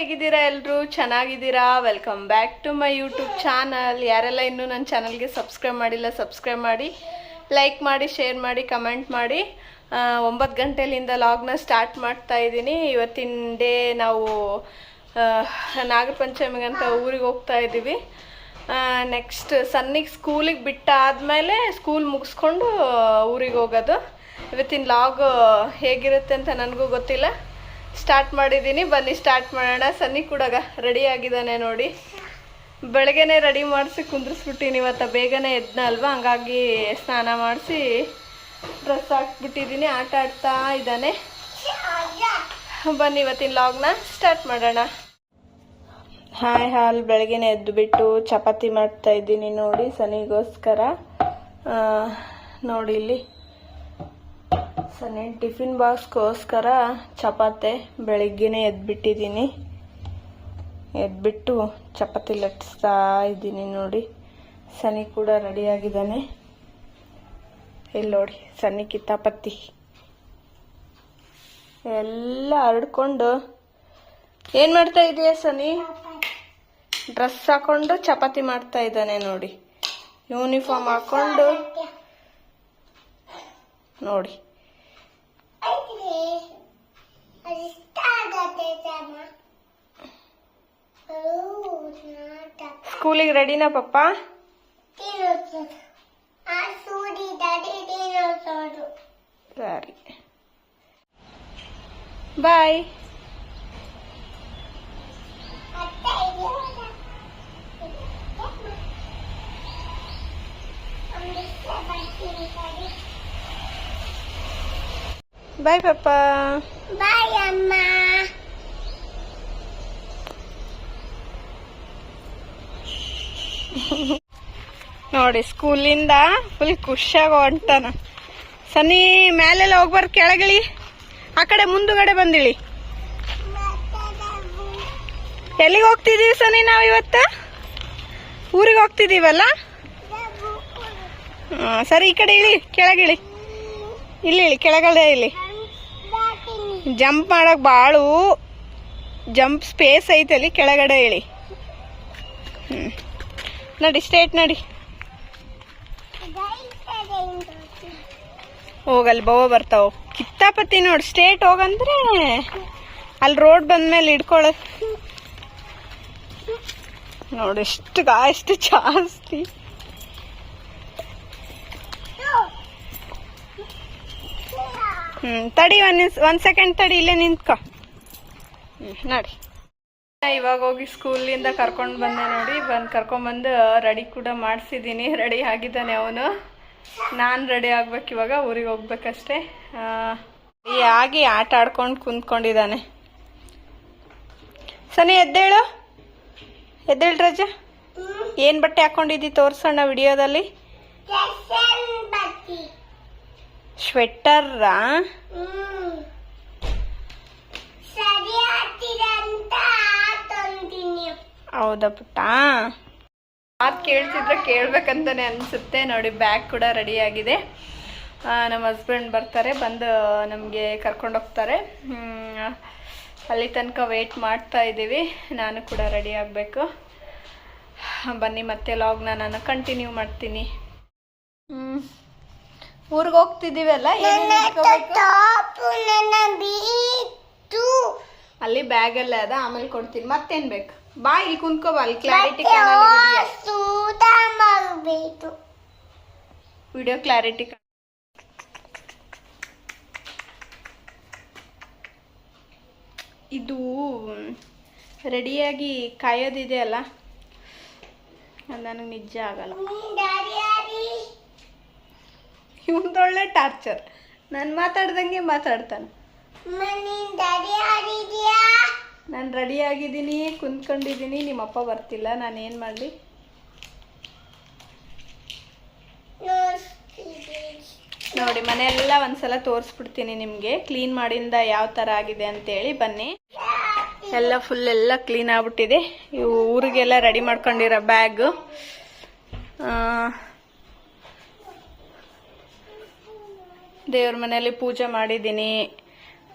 ಹೇಗಿದ್ದೀರಾ ಎಲ್ಲರೂ ಚೆನ್ನಾಗಿದ್ದೀರಾ? Welcome back to my YouTube channel ಯಾರೆಲ್ಲ ಇನ್ನೂ ನನ್ನ ಚಾನಲ್ಗೆ ಸಬ್ಸ್ಕ್ರೈಬ್ ಮಾಡಿಲ್ಲ ಸಬ್ಸ್ಕ್ರೈಬ್ ಮಾಡಿ ಲೈಕ್ ಮಾಡಿ ಶೇರ್ ಮಾಡಿ ಕಮೆಂಟ್ ಮಾಡಿ. ಒಂಬತ್ತು ಗಂಟೆಯಿಂದ ಲಾಗ್ನ ಸ್ಟಾರ್ಟ್ ಮಾಡ್ತಾ ಇದ್ದೀನಿ. ಇವತ್ತಿನ ಡೇ ನಾವು ನಾಗರ ಪಂಚಮಿಗಂತ ಊರಿಗೆ ಹೋಗ್ತಾ ಇದ್ದೀವಿ. ನೆಕ್ಸ್ಟ್ ಸನ್ನಿಗೆ ಸ್ಕೂಲಿಗೆ ಬಿಟ್ಟಾದಮೇಲೆ ಸ್ಕೂಲ್ ಮುಗಿಸ್ಕೊಂಡು ಊರಿಗೆ ಹೋಗೋದು. ಇವತ್ತಿನ ಲಾಗ್ ಹೇಗಿರುತ್ತೆ ಅಂತ ನನಗೂ ಗೊತ್ತಿಲ್ಲ. ಸ್ಟಾರ್ಟ್ ಮಾಡಿದ್ದೀನಿ. ಬನ್ನಿ ಸ್ಟಾರ್ಟ್ ಮಾಡೋಣ. ಸನ್ನಿ ಕೂಡ ರೆಡಿ ಆಗಿದ್ದಾನೆ ನೋಡಿ. ಬೆಳಗ್ಗೆನೆ ರೆಡಿ ಮಾಡಿಸಿ ಕುಂದ್ರಿಸ್ಬಿಟ್ಟಿನಿ ಇವತ್ತು. ಬೇಗನೆ ಎದ್ನ ಅಲ್ವಾ? ಹಂಗಾಗಿ ಸ್ನಾನ ಮಾಡಿಸಿ ಡ್ರೆಸ್ ಹಾಕ್ಬಿಟ್ಟಿದ್ದೀನಿ. ಆಟ ಆಡ್ತಾ ಇದ್ದಾನೆ. ಬನ್ನಿ ಇವತ್ತಿನ ಲಾಗ್ನ ಸ್ಟಾರ್ಟ್ ಮಾಡೋಣ. ಹಾಯ್ ಹಾಲ್ ಬೆಳಗ್ಗೆನೆ ಎದ್ದು ಬಿಟ್ಟು ಚಪಾತಿ ಮಾಡ್ತಾ ಇದ್ದೀನಿ ನೋಡಿ ಸನಿಗೋಸ್ಕರ ನೋಡಿ ಇಲ್ಲಿ. ಸನಿ ಟಿಫಿನ್ ಬಾಕ್ಸ್ಗೋಸ್ಕರ ಚಪಾತಿ, ಬೆಳಿಗ್ಗೆನೇ ಎದ್ಬಿಟ್ಟಿದ್ದೀನಿ. ಎದ್ಬಿಟ್ಟು ಚಪಾತಿ ಲಟ್ಟಿಸ್ತಾ ಇದ್ದೀನಿ ನೋಡಿ. ಸನಿ ಕೂಡ ರೆಡಿಯಾಗಿದ್ದಾನೆ. ಇಲ್ಲಿ ನೋಡಿ ಸನಿ ಕಿತಾಪತ್ತಿ ಎಲ್ಲ ಹರಡ್ಕೊಂಡು ಏನು ಮಾಡ್ತಾ ಇದೆಯಾ ಸನಿ ಡ್ರೆಸ್ ಹಾಕೊಂಡು ಚಪಾತಿ ಮಾಡ್ತಾ ಇದ್ದಾನೆ ನೋಡಿ. ಯೂನಿಫಾರ್ಮ್ ಹಾಕೊಂಡು ನೋಡಿ. ಸ್ಕೂಲಿಗೆ ರೆಡಿನಾ ಪಪ್ಪ? ಸರಿ. ಬಾಯ್. ಬಾಯ್ ಪಪ್ಪ ಬಾಯ್ ಅಮ್ಮ ನೋಡಿ ಸ್ಕೂಲಿಂದ ಫುಲ್ ಖುಷಿಯಾಗಿ ಹೊಂಟಾನ. ಸನಿ ಮೇಲೆಲ್ಲ ಹೋಗ್ಬಾರ ಕೆಳಗಿಳಿ. ಆ ಕಡೆ ಮುಂದುಗಡೆ ಬಂದಿಳಿ. ಎಲ್ಲಿಗೆ ಹೋಗ್ತಿದೀವಿ ಸನಿ ನಾವು ಇವತ್ತ? ಊರಿಗೆ ಹೋಗ್ತಿದೀವಲ್ಲ? ಹಾ, ಸರಿ ಈ ಕಡೆ ಇಳಿ ಕೆಳಗಿಳಿ. ಇಲ್ಲಿ ಇಳಿ ಕೆಳಗಡೆ ಇಳಿ. ಜಂಪ್ ಮಾಡಕ್ ಬಾಳು. ಜಂಪ್ ಸ್ಪೇಸ್ ಐತೆ ಅಲ್ಲಿ, ಕೆಳಗಡೆ ಹೇಳಿ ಹ್ಮ್. ನಡಿ ಸ್ಟೇಟ್ ನಡಿ. ಹೋಗಲ್ಲಿ ಬೋವ ಬರ್ತಾವ. ಕಿತ್ತಾಪತಿ ನೋಡಿ ಸ್ಟೇಟ್ ಹೋಗಂದ್ರೆ ಅಲ್ಲಿ ರೋಡ್ ಬಂದ್ಮೇಲೆ ಹಿಡ್ಕೊಳ. ನೋಡಿ, ಎಷ್ಟು ಎಷ್ಟು ಜಾಸ್ತಿ. ಹ್ಮ್ ತಡಿ ಒಂದ್ ಒಂದ್ ಸೆಕೆಂಡ್ ತಡಿ ಇಲ್ಲೇ ನಿಂತ್ಕೊ. ನೋಡಿ ನಡಿ. ಇವಾಗ ಹೋಗಿ ಸ್ಕೂಲಿಂದ ಕರ್ಕೊಂಡು ಬಂದೆ ನೋಡಿ. ಬಂದು ಕರ್ಕೊಂಬಂದು ರೆಡಿ ಕೂಡ ಮಾಡಿಸಿದ್ದೀನಿ ರೆಡಿ ಆಗಿದ್ದಾನೆ ಅವನು. ನಾನು ರೆಡಿ ಆಗ್ಬೇಕು ಇವಾಗ ಊರಿಗೆ ಹೋಗ್ಬೇಕಷ್ಟೇ. ಈ ಆಗಿ ಆಟ ಆಡ್ಕೊಂಡು ಕುಂತ್ಕೊಂಡಿದ್ದಾನೆ. ಸನಿ ಎದ್ದೇಳು? ಎದ್ದೇಳು ರಜ? ಏನು ಬಟ್ಟೆ ಹಾಕೊಂಡಿದ್ದಿ ತೋರ್ಸೋಣ ವಿಡಿಯೋದಲ್ಲಿ? ತಂದಿನಿ ಹೌದಾ ಪುಟ್ಟ? ಮಾತು ಕೇಳ್ತಿದ್ರೆ ಕೇಳ್ಬೇಕಂತಾನೆ ಅನಿಸುತ್ತೆ. ನೋಡಿ ಬ್ಯಾಗ್ ಕೂಡ ರೆಡಿ ಆಗಿದೆ ನಮ್ಮ ಹಸ್ಬೆಂಡ್ ಬರ್ತಾರೆ ಬಂದು ನಮಗೆ ಕರ್ಕೊಂಡೋಗ್ತಾರೆ ಅಲ್ಲಿ ತನಕ ವೆಯ್ಟ್ ಮಾಡ್ತಾ ಇದ್ದೀವಿ. ನಾನು ಕೂಡ ರೆಡಿ ಆಗಬೇಕು. ಬನ್ನಿ ಮತ್ತೆ ಲಾಗ್ನ ನಾನು ಕಂಟಿನ್ಯೂ ಮಾಡ್ತೀನಿ. ಹ್ಞೂ ಊರಿಗೆ ಹೋಗ್ತಿದ್ದೀವಲ್ಲ ಅಲ್ಲಿ? ಬ್ಯಾಗ್ ಎಲ್ಲ ಅದ ಆಮೇಲೆ ಕೊಡ್ತೀನಿ. ಮತ್ತೇನ್ ಬೇಕು? ಬಾ ಇಲ್ಲಿ ಕುಂತ್ಕೋ ಬಾ ಅಲ್ಲಿ ಕ್ಲಾರಿಟಿ ವಿಡಿಯೋ ಕ್ಲಾರಿಟಿ ಇದು ರೆಡಿಯಾಗಿ ಕಾಯೋದಿದೆ ಅಲ್ಲ? ನನಗೆ ನಿಜ ಆಗಲ್ಲ. ಇವನದೊಳ್ಳೆ ಟಾರ್ಚರ್. ನಾನು ಮಾತಾಡ್ದಂಗೆ ಮಾತಾಡ್ತಾನೆ. ನಾನ್ ರೆಡಿ ಆಗಿದ್ದೀನಿ ನಾನು ರೆಡಿಯಾಗಿದ್ದೀನಿ ಕುಂತ್ಕೊಂಡಿದ್ದೀನಿ ನಿಮ್ಮಪ್ಪ ಬರ್ತಿಲ್ಲ ನಾನು ಏನು ಮಾಡಲಿ? ನೋಡಿ ಮನೆಯೆಲ್ಲ ಒಂದ್ಸಲ ತೋರಿಸ್ಬಿಡ್ತೀನಿ ನಿಮಗೆ ಕ್ಲೀನ್ ಮಾಡಿಂದ ಯಾವ ಥರ ಆಗಿದೆ ಅಂತೇಳಿ ಬನ್ನಿ. ಎಲ್ಲ ಫುಲ್ ಎಲ್ಲ ಕ್ಲೀನ್ ಆಗ್ಬಿಟ್ಟಿದೆ. ಇವು ಊರಿಗೆಲ್ಲ ರೆಡಿ ಮಾಡ್ಕೊಂಡಿರೋ ಬ್ಯಾಗ್ ದೇವ್ರ ಮನೆಯಲ್ಲಿ ಪೂಜೆ ಮಾಡಿದ್ದೀನಿ.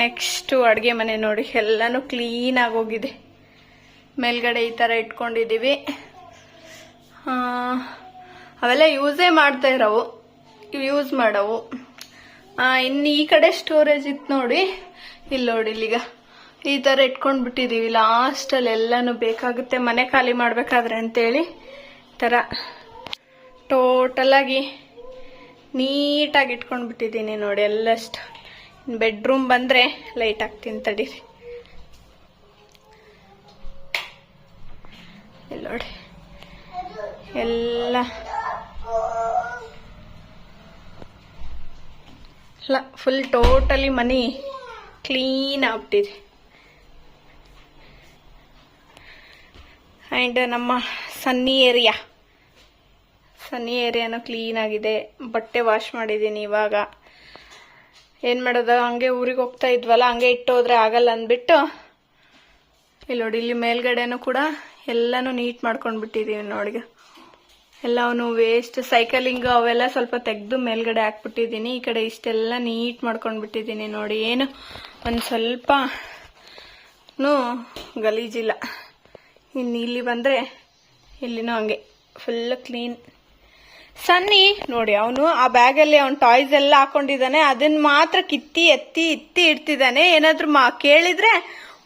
ನೆಕ್ಸ್ಟು ಅಡುಗೆ ಮನೆ ನೋಡಿ, ಎಲ್ಲನೂ ಕ್ಲೀನಾಗಿ ಹೋಗಿದೆ. ಮೇಲ್ಗಡೆ ಈ ಥರ ಇಟ್ಕೊಂಡಿದ್ದೀವಿ ಅವೆಲ್ಲ ಯೂಸೇ ಮಾಡ್ತಾ ಇರೋವು ಯೂಸ್ ಮಾಡೋವು. ಇನ್ನು ಈ ಕಡೆ ಸ್ಟೋರೇಜ್ ಇತ್ತು ನೋಡಿ ಇಲ್ಲಿ ನೋಡಿ ಇಲ್ಲಿಗ. ಈ ಥರ ಇಟ್ಕೊಂಡು ಬಿಟ್ಟಿದ್ದೀವಿ ಲಾಸ್ಟಲ್ಲಿ ಎಲ್ಲನೂ ಬೇಕಾಗುತ್ತೆ. ಮನೆ ಖಾಲಿ ಮಾಡಬೇಕಾದ್ರೆ ಅಂತೇಳಿ, ಈ ಥರ ಟೋಟಲಾಗಿ ನೀಟಾಗಿ ಇಟ್ಕೊಂಡು ಬಿಟ್ಟಿದ್ದೀನಿ ನೋಡಿ, ಎಲ್ಲಷ್ಟು. ಬೆಡ್ರೂಮ್ ಬಂದರೆ ಲೈಟ್ ಹಾಕ್ತೀನಿ ತಡೀರಿ ಇಲ್ಲಿ ನೋಡಿ. ಎಲ್ಲ. ಇಲ್ಲ ಫುಲ್ ಟೋಟಲಿ ಮನಿ ಕ್ಲೀನ್ ಆಗ್ಬಿಟ್ಟಿದೆ. ಆ್ಯಂಡ್ ನಮ್ಮ ಸನ್ನಿ ಏರಿಯಾ ಸನ್ನಿ ಏರಿಯಾನು ಕ್ಲೀನ್ ಆಗಿದೆ. ಬಟ್ಟೆ ವಾಶ್ ಮಾಡಿದ್ದೀನಿ ಇವಾಗ. ಏನು ಮಾಡೋದು? ಹಂಗೆ ಊರಿಗೆ ಹೋಗ್ತಾ ಇದ್ವಲ್ಲ, ಹಂಗೆ ಇಟ್ಟೋದ್ರೆ ಆಗಲ್ಲ ಅಂದ್ಬಿಟ್ಟು, ಇಲ್ಲಿ ನೋಡಿ, ಇಲ್ಲಿ ಮೇಲ್ಗಡೆನೂ ಕೂಡ ಎಲ್ಲನೂ ನೀಟ್ ಮಾಡ್ಕೊಂಡು ಬಿಟ್ಟಿದ್ದೀವಿ ನೋಡಿ ಎಲ್ಲವನು ವೇಸ್ಟ್ ಸೈಕಲಿಂಗ್ ಅವೆಲ್ಲ ಸ್ವಲ್ಪ ತೆಗೆದು ಮೇಲ್ಗಡೆ ಹಾಕ್ಬಿಟ್ಟಿದ್ದೀನಿ ಈ ಕಡೆ ಇಷ್ಟೆಲ್ಲ ನೀಟ್ ಮಾಡ್ಕೊಂಡು ಬಿಟ್ಟಿದ್ದೀನಿ ನೋಡಿ. ಏನು, ಒಂದು ಸ್ವಲ್ಪ ಗಲೀಜಿಲ್ಲ. ಇನ್ನು ಇಲ್ಲಿ ಬಂದರೆ, ಇಲ್ಲಿನೂ ಹಂಗೆ. ಫುಲ್ ಕ್ಲೀನ್ ಸನ್ನಿ, ನೋಡಿ, ಅವನು ಆ ಬ್ಯಾಗಲ್ಲಿ ಅವ್ನ ಟಾಯ್ಸ್ ಎಲ್ಲ ಹಾಕೊಂಡಿದ್ದಾನೆ. ಅದನ್ನ ಮಾತ್ರ ಕಿತ್ತಿ, ಎತ್ತಿ, ಇತ್ತಿ ಇಡ್ತಿದ್ದಾನೆ. ಏನಾದ್ರು ಮಾ, ಕೇಳಿದ್ರೆ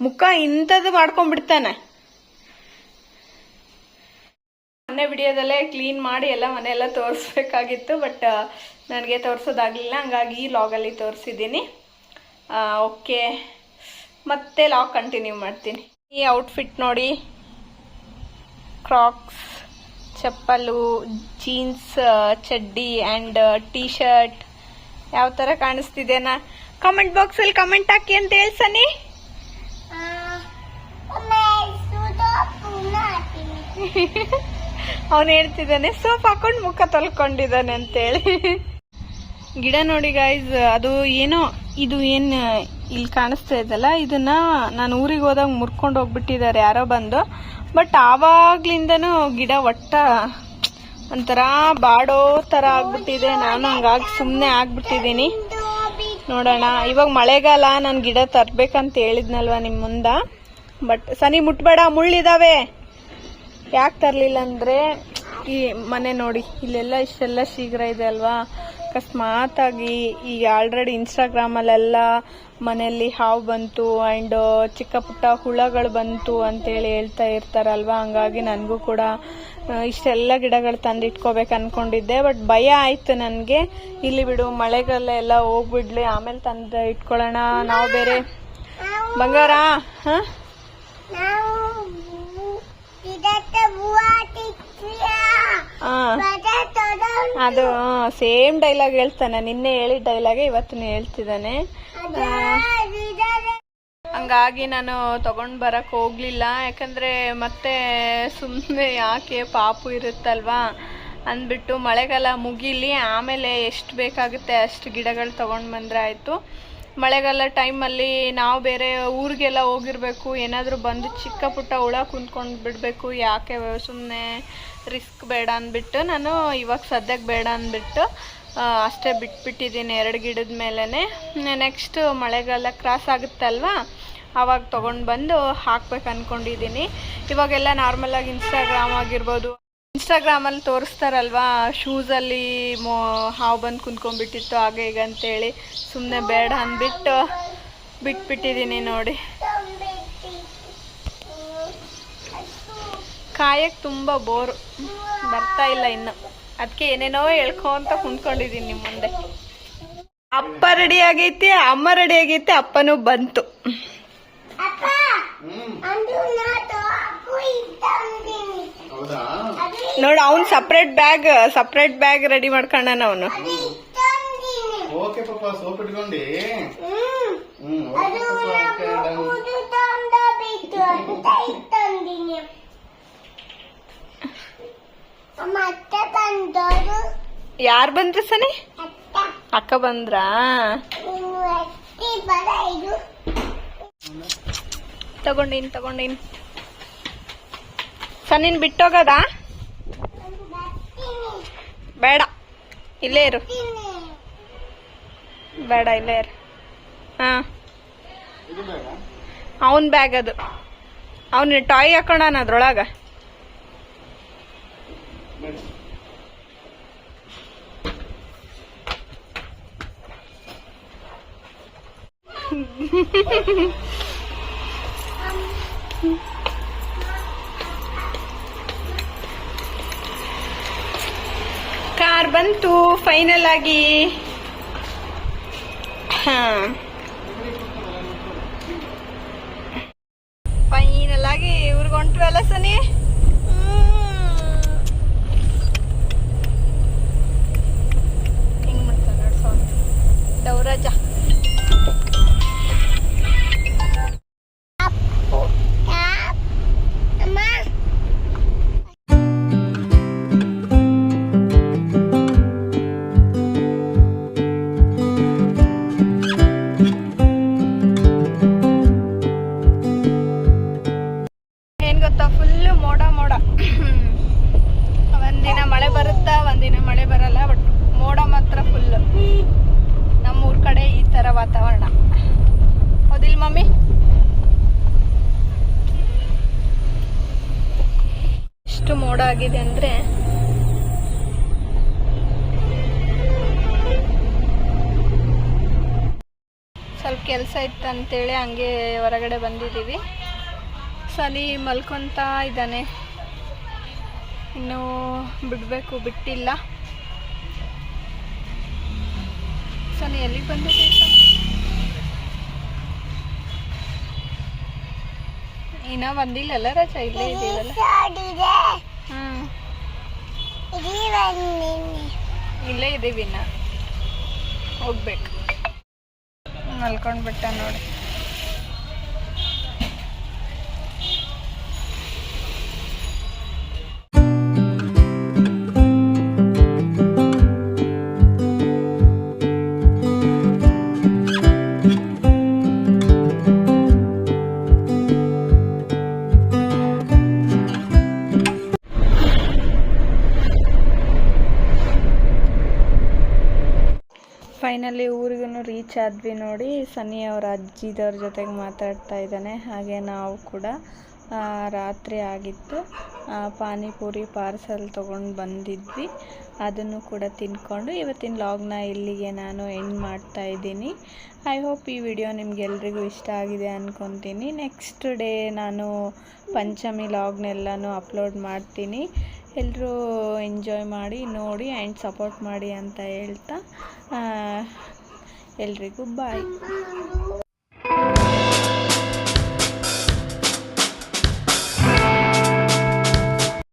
ಮುಖ ಇಂಥದ್ದು ಮಾಡ್ಕೊಂಡ್ಬಿಡ್ತಾನೆ. ಮೊನ್ನೆ ವಿಡಿಯೋದಲ್ಲೇ ಕ್ಲೀನ್ ಮಾಡಿ ಎಲ್ಲ ಮನೆ ಎಲ್ಲ ತೋರಿಸ್ಬೇಕಾಗಿತ್ತು, ಬಟ್ ನನಗೆ ತೋರಿಸೋದಾಗಲಿಲ್ಲ. ಹಂಗಾಗಿ ಈ ಲಾಗಲ್ಲಿ ತೋರಿಸಿದ್ದೀನಿ. ಓಕೆ. ಮತ್ತೆ ಲಾಗ್ ಕಂಟಿನ್ಯೂ ಮಾಡ್ತೀನಿ. ಈ ಔಟ್ಫಿಟ್ ನೋಡಿ ಕ್ರಾಕ್ಸ್ ಚಪ್ಪಲು ಜೀನ್ಸ್ ಚಡ್ಡಿ ಆ್ಯಂಡ್ ಟೀ ಶರ್ಟ್ ಯಾವ ಥರ ಕಾಣಿಸ್ತಿದೆನಾ ಕಮೆಂಟ್ ಬಾಕ್ಸಲ್ಲಿ ಕಮೆಂಟ್ ಹಾಕಿ ಅಂತ ಹೇಳ್ಸನಿ ಅವನು ಹೇಳ್ತಿದ್ದಾನೆ ಸೋಪ್ ಹಾಕೊಂಡು ಮುಖ ತೊಳ್ಕೊಂಡಿದ್ದಾನೆ ಅಂತೇಳಿ ಗಿಡ ನೋಡಿ ಗಾಯ್ಸ್ ಅದು ಏನೋ ಇದು ಏನು ಇಲ್ಲಿ ಕಾಣಿಸ್ತಾ ಇದಲ್ಲ ಇದನ್ನ ನಾನು ಊರಿಗೆ ಹೋದಾಗ ಮುರ್ಕೊಂಡು ಹೋಗ್ಬಿಟ್ಟಿದ್ದಾರೆ ಯಾರೋ ಬಂದು. ಬಟ್ ಆವಾಗ್ಲಿಂದನೂ ಗಿಡ ಒಟ್ಟ ಒಂಥರ ಬಾಡೋ ಥರ ಆಗ್ಬಿಟ್ಟಿದೆ. ನಾನು ಹಂಗಾಗಿ ಸುಮ್ಮನೆ ಆಗ್ಬಿಟ್ಟಿದ್ದೀನಿ. ನೋಡೋಣ. ಇವಾಗ ಮಳೆಗಾಲ, ನಾನು ಗಿಡ ತರ್ಬೇಕಂತ ಹೇಳಿದ್ನಲ್ವ ನಿಮ್ಮ ಮುಂದ? ಬಟ್ ಸನಿ ಮುಟ್ಬೇಡ, ಮುಳ್ಳಿದಾವೆ. ಯಾಕೆ ತರಲಿಲ್ಲ ಅಂದರೆ ಈ ಮನೆ ನೋಡಿ, ಇಲ್ಲೆಲ್ಲ ಇಷ್ಟೆಲ್ಲ ಶೀಘ್ರ ಇದೆ ಅಲ್ವಾ? ಅಕಸ್ಮಾತಾಗಿ ಈಗ ಆಲ್ರೆಡಿ ಇನ್ಸ್ಟಾಗ್ರಾಮಲ್ಲೆಲ್ಲ ಮನೆಯಲ್ಲಿ ಹಾವು ಬಂತು ಆ್ಯಂಡ್ ಚಿಕ್ಕ ಪುಟ್ಟ ಹುಳಗಳು ಬಂತು ಅಂತೇಳಿ ಹೇಳ್ತಾ ಇರ್ತಾರಲ್ವಾ? ಹಂಗಾಗಿ ನನಗೂ ಕೂಡ ಇಷ್ಟೆಲ್ಲ ಗಿಡಗಳು ತಂದು ಇಟ್ಕೋಬೇಕು ಅನ್ಕೊಂಡಿದ್ದೆ. ಬಟ್ ಭಯ ಆಯ್ತು ನನಗೆ. ಇಲ್ಲಿ ಬಿಡು ಮಳೆಗಾಲ ಎಲ್ಲ ಹೋಗ್ಬಿಡ್ಲಿ, ಆಮೇಲೆ ತಂದು ಇಟ್ಕೊಳ್ಳೋಣ. ನಾವು ಬೇರೆ ಬಂಗಾರ, ಹಾಂ ನಾವು ಇದಕ್ಕೆ ಬುವಾಟಿಕ್ಕಿಯ ಹಾಂ ಬದ ತೊಡೋಣ ಅದು ಸೇಮ್ ಡೈಲಾಗ್ ಹೇಳ್ತಾನೆ. ನಿನ್ನೆ ಹೇಳಿದ ಡೈಲಾಗೆ ಇವತ್ತು ಹೇಳ್ತಿದ್ದಾನೆ. ಹಂಗಾಗಿ ನಾನು ತಗೊಂಡ್ ಬರಕ್ ಹೋಗ್ಲಿಲ್ಲ. ಯಾಕಂದ್ರೆ ಮತ್ತೆ ಸುಮ್ಮನೆ ಯಾಕೆ ಪಾಪು ಇರುತ್ತಲ್ವಾ ಅಂದ್ಬಿಟ್ಟು ಮಳೆಗಾಲ ಮುಗಿಲಿ. ಆಮೇಲೆ ಎಷ್ಟು ಬೇಕಾಗುತ್ತೆ ಅಷ್ಟು ಗಿಡಗಳು ತಗೊಂಡ್ ಬಂದರೆ ಆಯ್ತು. ಮಳೆಗಾಲ ಟೈಮಲ್ಲಿ ನಾವು ಬೇರೆ ಊರಿಗೆಲ್ಲ ಹೋಗಿರ್ಬೇಕು, ಏನಾದರೂ ಬಂದು ಚಿಕ್ಕ ಪುಟ್ಟ ಹುಳ ಕುಂತ್ಕೊಂಡು ಬಿಡಬೇಕು, ಯಾಕೆ ಸುಮ್ಮನೆ ರಿಸ್ಕ್ ಬೇಡ ಅಂದ್ಬಿಟ್ಟು ನಾನು ಇವಾಗ ಸದ್ಯಕ್ಕೆ ಬೇಡ ಅಂದ್ಬಿಟ್ಟು ಅಷ್ಟೇ ಬಿಟ್ಬಿಟ್ಟಿದ್ದೀನಿ ಎರಡು ಗಿಡದ ಮೇಲೇ ನೆಕ್ಸ್ಟು ಮಳೆಗಾಲ ಕ್ರಾಸ್ ಆಗುತ್ತಲ್ವಾ? ಆವಾಗ ತೊಗೊಂಡು ಬಂದು ಹಾಕ್ಬೇಕು ಅಂದ್ಕೊಂಡಿದ್ದೀನಿ ಇವಾಗೆಲ್ಲ ನಾರ್ಮಲಾಗಿ ಇನ್ಸ್ಟಾಗ್ರಾಮ್ ಆಗಿರ್ಬೋದು ಇನ್ಸ್ಟಾಗ್ರಾಮಲ್ಲಿ ತೋರಿಸ್ತಾರಲ್ವಾ, ಶೂಸಲ್ಲಿ ಮೋ, ಹಾವು ಬಂದು ಕುಂತ್ಕೊಂಡ್ಬಿಟ್ಟಿತ್ತು ಹಾಗೆ ಈಗ ಅಂತೇಳಿ. ಸುಮ್ಮನೆ ಬೇಡ ಅಂದ್ಬಿಟ್ಟು ಬಿಟ್ಬಿಟ್ಟಿದ್ದೀನಿ ನೋಡಿ. ಕಾಯಕ್ಕೆ ತುಂಬ ಬೋರು. ಬರ್ತಾ ಇಲ್ಲ ಇನ್ನು. ಅದಕ್ಕೆ ಏನೇನೋ ಹೇಳ್ಕೊಂತ ಕುಂತ್ಕೊಂಡಿದ್ದೀನಿ ನಿಮ್ಮ ಮುಂದೆ. ಅಪ್ಪ ರೆಡಿ ಆಗೈತಿ, ಅಮ್ಮ ರೆಡಿ ಆಗೈತಿ, ಅಪ್ಪನೂ ಬಂತು. ನೋಡು ಅವ್ನು separate bag separate bag ready ಮಾಡ್ಕೊಂಡಾನ ಅವನು. ಓಕೆ ಪಾಪ ಸೋಪ್ ಇಟ್ಕೊಂಡಿ. ಯಾರು ಬಂದ್ರು ಸನಿ? ಅಕ್ಕ ಬಂದ್ರಾ? ತಗೊಂಡಿನ್ ತಗೊಂಡಿನ್. ಸನ್ನಿನ್ ಬಿಟ್ಟೋಗದಾ? ಬೇಡ. ಇಲ್ಲೇ ಇರು. ಬೇಡ, ಇಲ್ಲೇ ಇರು. ಹಾ. ಅವನ್ ಬ್ಯಾಗ್ ಅದು. ಅವನ ಟಾಯ್ ಹಾಕೋಣ ಅದ್ರೊಳಗ? ಕಾರ್ ಬಂತು ಫೈನಲ್ ಆಗಿ. ಹಾ. ಫೈನಲ್ ಆಗಿ ಇವ್ರಿಗೆ ಹೊಂಟ್ವಲ್ಲ ಸನಿ? ಗೊತ್ತಾ ಫುಲ್ ಮೋಡ ಮೋಡ. ಒಂದಿನ ಮಳೆ ಬರುತ್ತಾ, ಒಂದಿನ ಮಳೆ ಬರಲ್ಲ ಬಟ್ ಮೋಡ ಮಾತ್ರ ಫುಲ್ ನಮ್ಮೂರ್ ಕಡೆ ಈ ತರ ವಾತಾವರಣ. ಹೌದಿಲ್ ಮಮ್ಮಿ? ಎಷ್ಟು ಮೋಡ ಆಗಿದೆ ಅಂದ್ರೆ ಸ್ವಲ್ಪ ಕೆಲಸ ಇತ್ತು ಅಂತೇಳಿ ಹಂಗೆ ಹೊರಗಡೆ ಬಂದಿದ್ದೀವಿ. ಸನಿ ಮಲ್ಕೊತ ಇದ್ದಾನೆ. ಇನ್ನು ಬಿಡಬೇಕು ಬಿಟ್ಟಿಲ್ಲ. ಸನಿ ಎಲ್ಲಿಗೆ ಬಂದಿದೆ ಇನ್ನ ಬಂದಿಲ್ಲಲ್ಲ ರಜ ಇಲ್ಲೇ ಇಲ್ಲೇ ಇದ್ದೀವಿ ಇನ್ನ. ಹೋಗ್ಬೇಕು. ಮಲ್ಕೊಂಡ್ಬಿಟ್ಟ ನೋಡಿ. ಫೈನಲಿ ಊರಿಗೂ ರೀಚ್ ಆದ್ವಿ ನೋಡಿ. ಸನ್ನಿ ಅವರ ಅಜ್ಜಿದವ್ರ ಜೊತೆಗೆ ಮಾತಾಡ್ತಾ ಇದ್ದಾನೆ. ಹಾಗೆ ನಾವು ಕೂಡ ರಾತ್ರಿ ಆಗಿತ್ತು. ಪಾನಿಪುರಿ ಪಾರ್ಸಲ್ ತೊಗೊಂಡು ಬಂದಿದ್ವಿ. ಅದನ್ನು ಕೂಡ ತಿನ್ಕೊಂಡು ಇವತ್ತಿನ ಲಾಗ್ನ ಇಲ್ಲಿಗೆ ನಾನು ಎಂಡ್ ಮಾಡ್ತಾ ಇದ್ದೀನಿ. ಐ ಹೋಪ್ ಈ ವಿಡಿಯೋ ನಿಮಗೆಲ್ರಿಗೂ ಇಷ್ಟ ಆಗಿದೆ ಅಂದ್ಕೊತೀನಿ ನೆಕ್ಸ್ಟ್ ಡೇ ನಾನು ಪಂಚಮಿ ಲಾಗ್ನೆಲ್ಲನೂ ಅಪ್ಲೋಡ್ ಮಾಡ್ತೀನಿ. ಎಲ್ಲರೂ ಎಂಜಾಯ್ ಮಾಡಿ ನೋಡಿ ಆ್ಯಂಡ್ ಸಪೋರ್ಟ್ ಮಾಡಿ ಅಂತ ಹೇಳ್ತಾ ಎಲ್ರಿಗೂ ಬಾಯ್